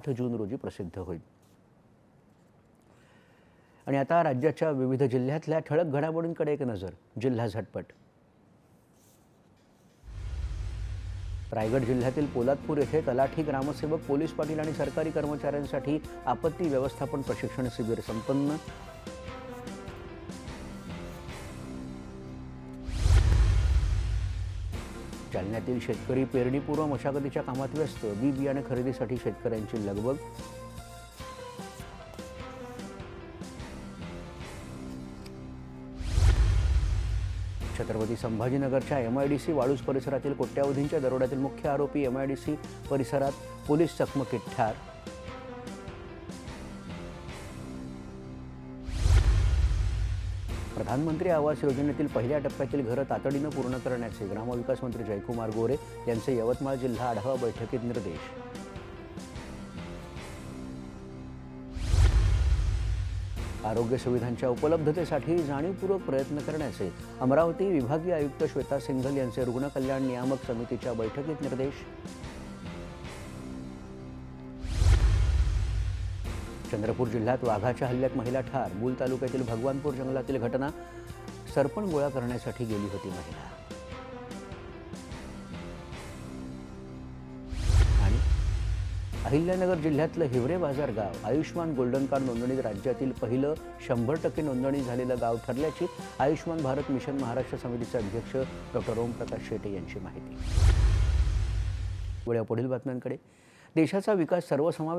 आठ जून रोजी प्रसिद्ध होईल. आणि आता राज्याच्या विविध जिल्ह्यातल्या ठळक घडामोडींकडे एक नजर जिल्हा झटपट. रायगड जिल्ह्यातील पोलादपूर येथे तलाठी ग्रामसेवक पोलीस पाटील आणि सरकारी कर्मचाऱ्यांसाठी आपत्ती व्यवस्थापन प्रशिक्षण शिबिर संपन्न. जालन्यातील शेतकरी पेरणीपूर्व मशागतीच्या कामात व्यस्त. बी बियाणे खरेदीसाठी शेतकऱ्यांची लगबग Chhatrapati संभाजीनगरच्या M I D C Waluj परिसरातील कोट्यावधींच्या दरोड्यातील मुख्य आरोपी एम आय डी सी परिसरात पोलीस चकमकीत ठार प्रधानमंत्री आवास योजनेतील पहिल्या टप्प्यातील घरं तातडीनं पूर्ण करण्याचे ग्रामविकास मंत्री जयकुमार गोरे यांचे यवतमाळ जिल्हा आढावा बैठकीत निर्देश. आरोग्य सुविधांच्या उपलब्धतेसाठी जाणीवपूर्वक प्रयत्न करण्याचे अमरावती विभागीय आयुक्त श्वेता सिंघल यांचे रुग्ण कल्याण नियामक समितीच्या बैठकीत निर्देश. चंद्रपूर जिल्ह्यात वाघाच्या हल्ल्यात महिला ठार. मूल तालुक्यातील भगवानपूर जंगलातील घटना सरपण गोळा करण्यासाठी गेली होती महिला. आणि अहिल्यानगर जिल्ह्यातलं हिवरे बाजार गाव आयुष्मान गोल्डन कार्ड नोंदणीत राज्यातील पहिलं शंभर टक्के नोंदणी झालेलं गाव ठरल्याची आयुष्मान भारत मिशन महाराष्ट्र समितीचे अध्यक्ष डॉक्टर ओमप्रकाश शेटे यांची माहिती. पुढील बातम्यांकडे. देशाचा विकास सर्वसमावेश